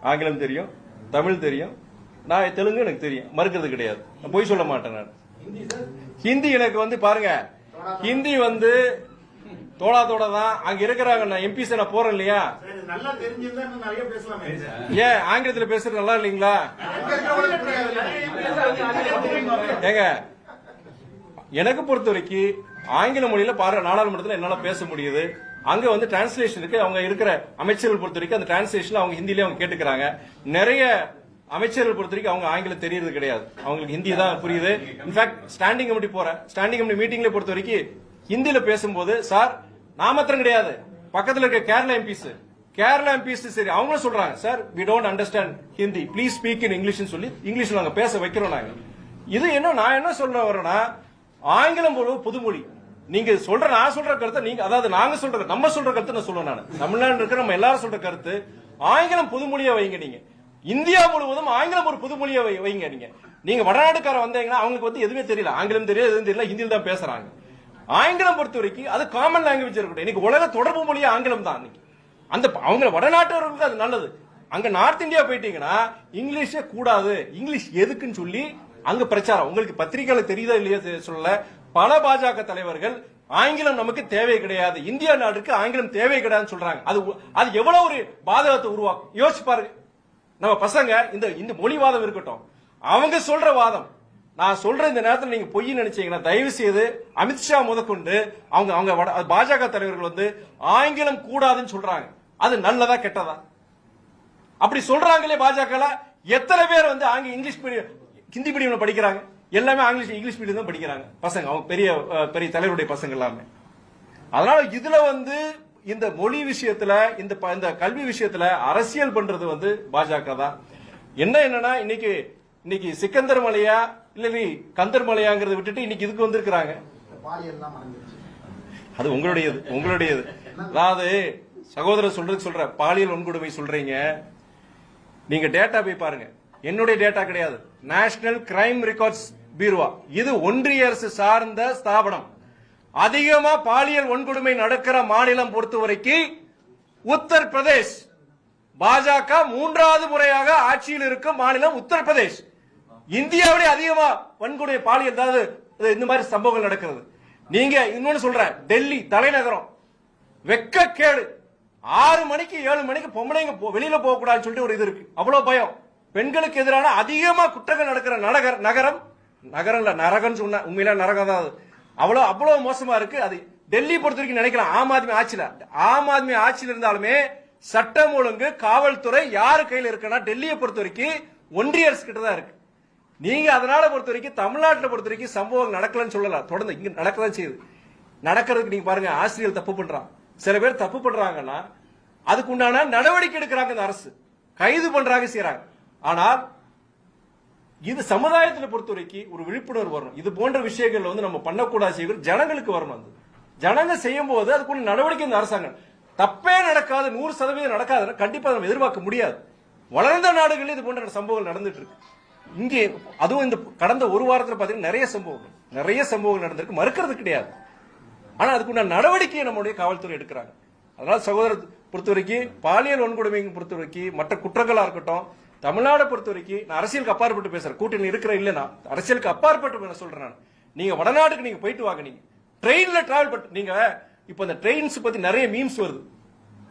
ஆங்கிலம் தெரியும். தமிழ் தெரியும். நான் தெலுங்கு எனக்கு தெரியும். மறுக்கிறது கிடையாது. நான் பொய் சொல்ல மாட்டேன் நான். ஹிந்தி எனக்கு வந்து பாருங்க. ஹிந்தி வந்து தோடா தோடா தான். அங்க இருக்கிறாங்க நான் எம்பிஸ் நான் போறேன் இல்லையா? சரி, நல்லா தெரிஞ்சிருந்தா இன்னும் நிறைய பேசலாமே. ஏன்? ஆங்கிலத்துல பேசுறது நல்லா இல்லைங்களா? ஏங்க எனக்கு பொறுத்த வரைக்கும் ஆங்கில மொழியில பாரு நாடாளுமன்றத்தில் என்னால பேச முடியுது. அங்க வந்து டிரான்ஸ்லேஷனுக்கு அவங்க இருக்கிற அமைச்சர்கள் பொறுத்த வரைக்கும் அந்த டிரான்ஸ்லேஷன் அவங்க ஹிந்திலே அவங்க கேட்டுக்கிறாங்க. நிறைய அமைச்சர்கள் பொறுத்த வரைக்கும் அவங்க ஆங்கிலம் தெரியறது கிடையாது. அவங்களுக்கு ஹிந்தி தான் புரியுது. இன்ஃபேக்ட் ஸ்டாண்டிங் கமிட்டி போறேன். ஸ்டாண்டிங் கமிட்டி மீட்டிங்ல பொறுத்த வரைக்கும் ஹிந்தியில பேசும்போது சார் நான் மாத்திரம் கிடையாது. பக்கத்துல இருக்க கேரளா எம்பிஸ் கேரளா எம்பிஸ் சரி அவங்களும் சொல்றாங்க sir we don't understand Hindi. Please speak in இங்கிலீஷ்னு சொல்லி இங்கிலீஷ்ல நாங்க பேச வைக்கிறோம் நாங்க. இது என்ன நான் என்ன சொல்ல வரேன்னா ஆங்கிலம் ஒரு புதுமொழி. நீங்க சொல்ற நான் சொல்ற கருத்தை நீங்க அதாவது நாங்க சொல்ற நம்ம சொல்ற கருத்து நான் சொல்றேன் நான். தமிழ்நாடு இருக்கிற நம்ம எல்லாரும் சொல்ற கருத்து ஆங்கிலம் புதுமொழியா வைங்க நீங்க. இந்தியா முழுவதும் ஆங்கிலம் ஒரு புதுமொழியா வை- வைங்க நீங்க. நீங்க வடநாடுக்கார வந்தீங்கன்னா அவங்களுக்கு வந்து எதுவுமே தெரியல. ஆங்கிலம் தெரியல எதுவும் தெரியல ஹிந்தியில் தான் பேசுறாங்க. ஆங்கிலம் பொறுத்த வரைக்கும் அது காமன் லாங்குவேஜ் இருக்கட்டும். இன்னைக்கு உலக தொடர்பு மொழியே ஆங்கிலம் தான் இன்னைக்கு. அந்த அவங்க வடநாட்டவர்களுக்கு அது நல்லது. அங்க நார்த் இந்தியா போயிட்டீங்கன்னா இங்கிலீஷே கூடாது. இங்கிலீஷ் எதுக்குன்னு சொல்லி அங்க பிரச்சாரம். உங்களுக்கு பத்திரிகையில தெரியுதா இல்லையா சொல்லல? பல பாஜக தலைவர்கள் ஆங்கிலம் நமக்கு தேவை கிடையாது. இந்தியா நாட்டுக்கு ஆங்கிலம் தேவை கிடையாதுன்னு சொல்றாங்க. அது அது எவ்வளவு ஒரு பாதகத்தை உருவாக்கும்? யோசிச்சு பாருங்க. நம்ம பசங்க இந்த இந்த மொழிவாதம் இருக்கட்டும். அவங்க சொல்ற வாதம். நான் சொல்ற இந்த நேரத்தில் நீங்க பொய் நினைச்சீங்கன்னா தயவு செய்து அமித்ஷா முதற்கொண்டு அவங்க அவங்க வட- பாஜக தலைவர்கள் வந்து ஆங்கிலம் கூடாதுன்னு சொல்றாங்க. அது நல்லதா கெட்டதா? அப்படி சொல்றாங்களே பாஜக எத்தனை பேர் வந்து ஆங்க இங்கிலீஷ் மீடியம் ஹிந்தி மீடியம்ல படிக்கிறாங்க? எல்லாமே ஆங்கிலீஷ் இங்கிலீஷ் மீடியம் தான் படிக்கிறாங்க பசங்க. அவங்க பெரிய பெரிய தலைவருடைய பசங்க எல்லாமே. அதனால இதுல வந்து இந்த மொழி விஷயத்துல இந்த ப- இந்த கல்வி விஷயத்துல அரசியல் பண்றது வந்து பாஜக தான். என்ன என்னன்னா இன்னைக்கு இன்னைக்கு சிக்கந்தர் மலையா இல்ல நீ கந்தர் மலையாங்கிறத விட்டுட்டு இன்னைக்கு இதுக்கு வந்திருக்கிறாங்க. அது உங்களுடையது உங்களுடையது. அதாவது சகோதரர் சொல்றதுக்கு சொல்ற பாலியல் வன்கொடுமை சொல்றீங்க. நீங்க டேட்டா போய் பாருங்க. என்னுடைய டேட்டா கிடையாது. National crime records bureau. இது ஒன்றிய அரசு சார்ந்த ஸ்தாபனம். அதிகமா பாலியல் வன்கொடுமை நடக்கிற மாநிலம் பொறுத்த வரைக்கும் உத்தரப்பிரதேஷ். பாஜக மூன்றாவது முறையாக ஆட்சியில் இருக்கும் மாநிலம் உத்தரப்பிரதேஷ். இந்தியாவிலே அதிகமா வன்கொடுமை பாலியல் அதாவது இந்த மாதிரி சம்பவங்கள் நடக்கிறது. நீங்க இன்னொன்னு சொல்றேன். டெல்லி தலைநகரம். வெக்கக்கேடு. ஆறு மணிக்கு ஏழு மணிக்கு பொம்பளைங்க போ- வெளியில போக கூடாதுன்னு சொல்லிட்டு ஒரு இது இருக்கு. அவ்வளவு பயம். பெண்களுக்கு எதிரான அதிகமா குற்றங்கள் நடக்கிற நகரம் நகரம் இல்லை நரகம்னு சொன்ன உண்மையில நரகம் தான் அது. அவ்வளவு அவ்வளவு மோசமா இருக்கு. அது டெல்லி பொறுத்த வரைக்கும் நினைக்கலாம். ஆம் ஆத்மி ஆட்சியில ஆம் ஆத்மி ஆட்சியில் இருந்தாலுமே சட்டம் ஒழுங்கு காவல்துறை யாரு கையில இருக்குன்னா டெல்லியை பொறுத்த வரைக்கும் ஒன்றிய அரசு கிட்ட தான் இருக்கு. நீங்க அதனால பொறுத்த வரைக்கும் தமிழ்நாட்டில் பொறுத்த வரைக்கும் சம்பவம் நடக்கலன்னு சொல்லலாம் தொடர்ந்து இங்க நடக்கதான் செய்யுது. நடக்கிறதுக்கு நீங்க பாருங்க ஆசிரியர் தப்பு பண்றான். சில பேர் தப்பு பண்றாங்கன்னா அதுக்கு உண்டான நடவடிக்கை எடுக்கிறாங்க இந்த அரசு. கைது பண்றாங்க செய்யறாங்க ஆனால் இது சமுதாயத்தில் பொறுத்த வரைக்கும் ஒரு விழிப்புணர்வு வரணும். இது போன்ற விஷயங்கள் வந்து நம்ம பண்ணக்கூடாது செய்யணும் ஜனங்களுக்கு வரணும் அது. ஜனங்க செய்யும் போது அதுக்குள்ள நடவடிக்கை இந்த அரசாங்கம். தப்பே நடக்காது நூறு சதவீதம் நடக்காதுன்னா கண்டிப்பா நம்ம எதிர்பார்க்க முடியாது. வளர்ந்த நாடுகளில் இது போன்ற சம்பவங்கள் நடந்துட்டு இருக்கு. இங்கே அதுவும் இந்த கடந்த ஒரு வாரத்தில் பாத்தீங்கன்னா நிறைய சம்பவங்கள். நிறைய சம்பவங்கள் நடந்திருக்கு. மறுக்கிறது கிடையாது. ஆனா அதுக்குண்டான நடவடிக்கையை நம்முடைய காவல்துறை எடுக்கிறாங்க. அதனால சகோதரர் பொறுத்த வரைக்கும் பாலியல் வன்கொடுமை பொறுத்த வரைக்கும் மற்ற குற்றங்களா இருக்கட்டும் தமிழ்நாடை பொறுத்த வரைக்கும் நான் அரசியலுக்கு அப்பாற்பட்டு பேசுறேன். கூட்டணி இருக்கிற இல்லைனா அரசியலுக்கு அப்பாற்பட்டு நான் சொல்றேன் நான். நீங்க வடநாட்டுக்கு நீங்க போயிட்டு வாங்க நீங்க. ட்ரெயின்ல டிராவல் பண்ண நீங்க இப்போ இந்த ட்ரெயின்ஸ் பத்தி நிறைய மீம்ஸ் வருது.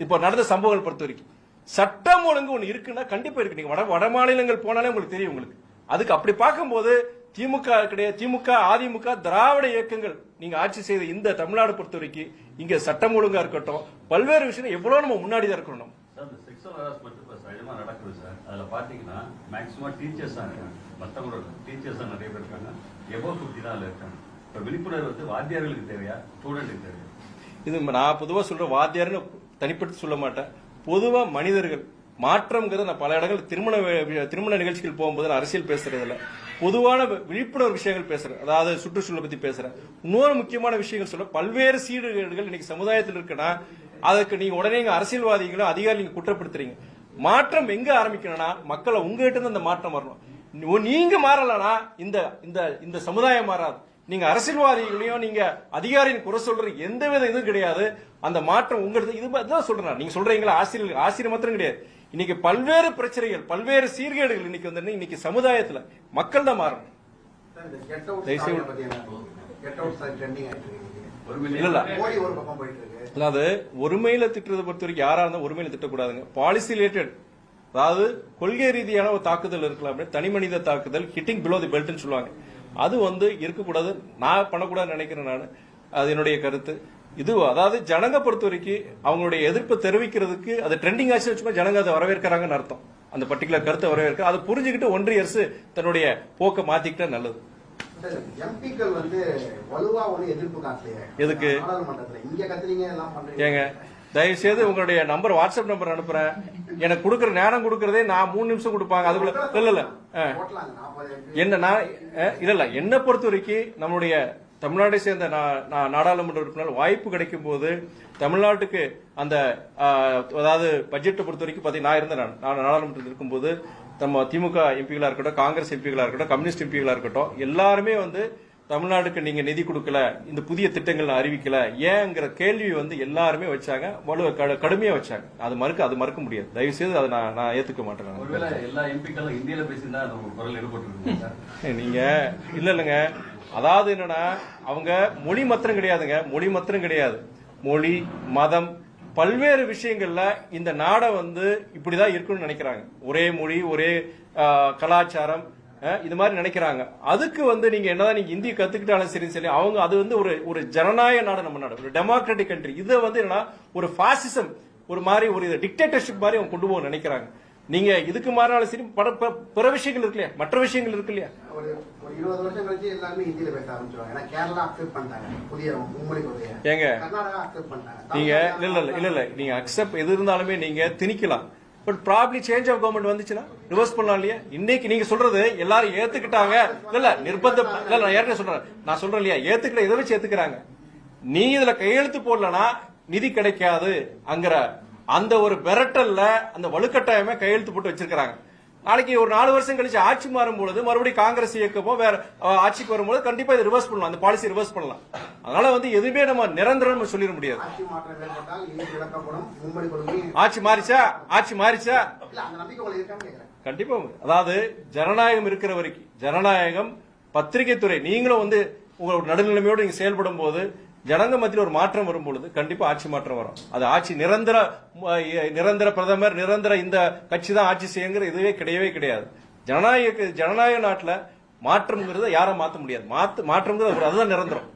இப்போ நடந்த சம்பவங்கள் பொறுத்த வரைக்கும். சட்டம் ஒழுங்கு ஒன்று இருக்குன்னா கண்டிப்பா இருக்கு. நீங்க வட வட மாநிலங்கள் போனாலே உங்களுக்கு தெரியும் உங்களுக்கு. அதுக்கு அப்படி பார்க்கும்போது திமுக கிடையாது. திமுக அதிமுக திராவிட இயக்கங்கள் நீங்க ஆட்சி செய்த இந்த தமிழ்நாடு பொறுத்த வரைக்கும் இங்க சட்டம் ஒழுங்கா இருக்கட்டும். பல்வேறு விஷயம் எவ்வளவு நம்ம முன்னாடி தான் இருக்கணும் அதில் பார்த்தீங்கன்னா மேக்ஸிமம் டீச்சர்ஸ் தான் இருக்காங்க. மற்றவங்களோட டீச்சர்ஸ் தான் நிறைய பேர் இருக்காங்க. எவ்வளோ ஃபிஃப்டி தான் அதில் இருக்காங்க. இப்போ விழிப்புணர்வு வந்து வாத்தியார்களுக்கு தேவையா? ஸ்டூடெண்ட்டுக்கு தேவையா? இது நான் பொதுவாக சொல்கிற வாத்தியார்னு தனிப்பட்டு சொல்ல மாட்டேன். பொதுவாக மனிதர்கள் மாற்றம்ங்கிறத நான் பல இடங்கள் திருமண திருமண நிகழ்ச்சிகள் போகும்போது நான் அரசியல் பேசுறதில்ல. பொதுவான விழிப்புணர்வு விஷயங்கள் பேசுறேன். அதாவது சுற்றுச்சூழலை பத்தி பேசுறேன். இன்னொரு முக்கியமான விஷயங்கள் சொல்ல பல்வேறு சீடுகள் இன்னைக்கு சமுதாயத்தில் இருக்குன்னா அதுக்கு நீங்க உடனே அரசியல்வாதிகளும் அதிகாரி நீங்க குற்றப்படுத்துறீங்க. மாற்றம் எங்க ஆரம்பிக்கணும்னா மக்களை உங்ககிட்ட இருந்து அந்த மாற்றம் வரணும். நீங்க மாறலனா இந்த இந்த இந்த சமுதாயம் மாறாது. நீங்க அரசியல்வாதிகளையும் நீங்க அதிகாரியின் குறை சொல்ற எந்த வித இதுவும் கிடையாது. அந்த மாற்றம் உங்களுக்கு இது தான் சொல்றேன் நீங்க சொல்றீங்களா ஆசிரியர் ஆசிரியர் மாத்திரம் கிடையாது. இன்னைக்கு பல்வேறு பிரச்சனைகள் பல்வேறு சீர்கேடுகள் இன்னைக்கு வந்து இன்னைக்கு சமுதாயத்துல மக்கள் தான் மாறணும். இல்ல அதாவது ஒருமையில திட்டுறத பொறுத்த வரைக்கும் யாரா இருந்தாலும் ஒருமையில திட்டக்கூடாதுங்க. பாலிசி ரிலேட்டட் அதாவது கொள்கை ரீதியான ஒரு தாக்குதல் இருக்கலாம் தனி மனித தாக்குதல் ஹிட்டிங் பிலோ தி பெல்ட்னு சொல்லுவாங்க. அது வந்து இருக்கக்கூடாது. நான் பண்ணக்கூடாதுன்னு நினைக்கிறேன் நான். அது என்னுடைய கருத்து. இது அதாவது ஜனங்க பொறுத்த வரைக்கும் அவங்களுடைய எதிர்ப்பு தெரிவிக்கிறதுக்கு அது ட்ரெண்டிங் ஆச்சு வச்சுக்கோ ஜனங்க அதை வரவேற்கிறாங்கன்னு அர்த்தம். அந்த பர்டிகுலர் கருத்தை வரவேற்க அதை புரிஞ்சுக்கிட்டு ஒன்றிய அரசு தன்னுடைய போக்கை மாத்திக்கிட்டா நல்லது. எம்பிக்கள் வந்து வலுவா ஒண்ணு எதிர்ப்பு காட்டலையே. எதுக்கு? நாடாளுமன்றத்துல. இங்க கத்துறீங்க எல்லாம் பண்றீங்க. ஏங்க தயவு செய்து உங்களுடைய நம்பர் வாட்ஸ்அப் நம்பர் அனுப்புறேன். எனக்கு கொடுக்குற நேரம் கொடுக்கறதே நான் மூணு நிமிஷம் கொடுப்பாங்க. அதுக்குள்ள இல்ல இல்ல. என்ன நான் இல்ல இல்ல. என்ன பொறுத்த வரைக்கும் நம்மளுடைய தமிழ்நாட்டை சேர்ந்த நாடாளுமன்ற உறுப்பினர் வாய்ப்பு கிடைக்கும் போது தமிழ்நாட்டுக்கு அந்த அதாவது பட்ஜெட்டை பொறுத்த வரைக்கும் பாத்தீங்கன்னா நான் இருந்தேன் நான் நாடாளுமன்றத்தில் இருக்கும்போது நம்ம திமுக எம்பிகளா இருக்கட்டும் காங்கிரஸ் எம்பிகளா இருக்கட்டும் கம்யூனிஸ்ட் எம்பிகளா இருக்கட்டும் எல்லாருமே வந்து தமிழ்நாட்டுக்கு நீங்க நிதி கொடுக்கல இந்த புதிய திட்டங்கள் அறிவிக்கல ஏங்கிற கேள்வி வந்து எல்லாருமே வச்சாங்க வலு கடு- கடுமையா வச்சாங்க. அது மறுக்க அது மறுக்க முடியாது. தயவு செய்து அதை நான் நான் ஏத்துக்க மாட்டேன். எல்லா எம்பிக்களும் இந்தியில பேசியிருந்தா அது உங்க குரல் எடுபட்டு சார் நீங்க இல்ல இல்லைங்க. அதாவது என்னன்னா அவங்க மொழி மாத்திரம் கிடையாதுங்க. மொழி மாத்திரம் கிடையாது. மொழி மதம் பல்வேறு விஷயங்கள்ல இந்த நாடை வந்து இப்படிதான் இருக்குன்னு நினைக்கிறாங்க. ஒரே மொழி ஒரே கலாச்சாரம் இது மாதிரி நினைக்கிறாங்க. அதுக்கு வந்து நீங்க என்னதான் நீங்க இந்தி கத்துக்கிட்டாலும் சரி சரி அவங்க அது வந்து ஒரு ஒரு ஜனநாயக நாடு நம்ம நாடு ஒரு டெமோக்ராட்டிக் கண்ட்ரி இதை வந்து என்னன்னா ஒரு பாசிசம் ஒரு மாதிரி ஒரு டிக்டேட்டர்ஷிப் மாதிரி அவங்க கொண்டு போக நினைக்கிறாங்க. நீங்க இதுக்கு மாறினாலும் சரி பிற விஷயங்கள் இருக்கு இல்லையா? மற்ற விஷயங்கள் இருக்கு இல்லையா? ஒரு ஒரு இருபது வருஷம் கழிச்சு எல்லாருமே ஹிந்தியில பேச ஆரம்பிச்சிருவாங்க. ஏன்னா கேரளா அக்செப்ட் பண்ணிட்டாங்க. புதிய மும்மொழி கொள்கையை ஏங்க? கர்நாடகா அக்செப்ட் பண்ணிட்டாங்க. நீங்க இல்ல இல்ல இல்ல இல்ல. நீங்க அக்செப்ட் எது இருந்தாலுமே நீங்க திணிக்கலாம். But probably change of government வந்துச்சுன்னா ரிவர்ஸ் பண்ணலாம் இல்லையா? இன்னைக்கு நீங்க சொல்றது எல்லாரும் ஏத்துக்கிட்டாங்க. இல்ல நிர்பந்தம் இல்ல நான் ஏற்கனவே சொல்றேன். நான் சொல்றேன் இல்லையா? ஏத்துக்கல இதை வச்சு ஏத்துக்கிறாங்க? நீ இதுல கையெழுத்து போடலனா நிதி கிடைக்காது அங்கிற அந்த ஒரு மிரட்டல்ல அந்த வலுக்கட்டாயமே கையெழுத்து போட்டு வச்சிருக்காங்க நாளைக்கு ஒரு நாலு வருஷம் கழிச்சு ஆட்சி மாறும் பொழுது மறுபடியும் காங்கிரஸ் இயக்கமோ வேற ஆட்சிக்கு வரும்போது கண்டிப்பா இது ரிவர்ஸ் பண்ணலாம். அந்த பாலிசி ரிவர்ஸ் பண்ணலாம். அதனால வந்து எதுவுமே நம்ம நிரந்தரம் சொல்லிட முடியாது. ஆட்சி மாறிச்சா? ஆட்சி மாறிச்சா? கண்டிப்பா. அதாவது ஜனநாயகம் இருக்கிற வரைக்கும் ஜனநாயகம் பத்திரிகை துறை நீங்களும் வந்து உங்களோட நடுநிலைமையோடு நீங்க செயல்படும் போது ஜனங்க மத்தியில் ஒரு மாற்றம் வரும் பொழுது கண்டிப்பா ஆட்சி மாற்றம் வரும். அது ஆட்சி நிரந்தர நிரந்தர பிரதமர் நிரந்தர இந்த கட்சி தான் ஆட்சி செய்யுங்கிற இதுவே கிடையவே கிடையாது. ஜனநாயக ஜனநாயக நாட்டில் மாற்றம்ங்கிறத யாரும் மாற்ற முடியாது. மாற்று மாற்றம்ங்கிறது அதுதான் நிரந்தரம்.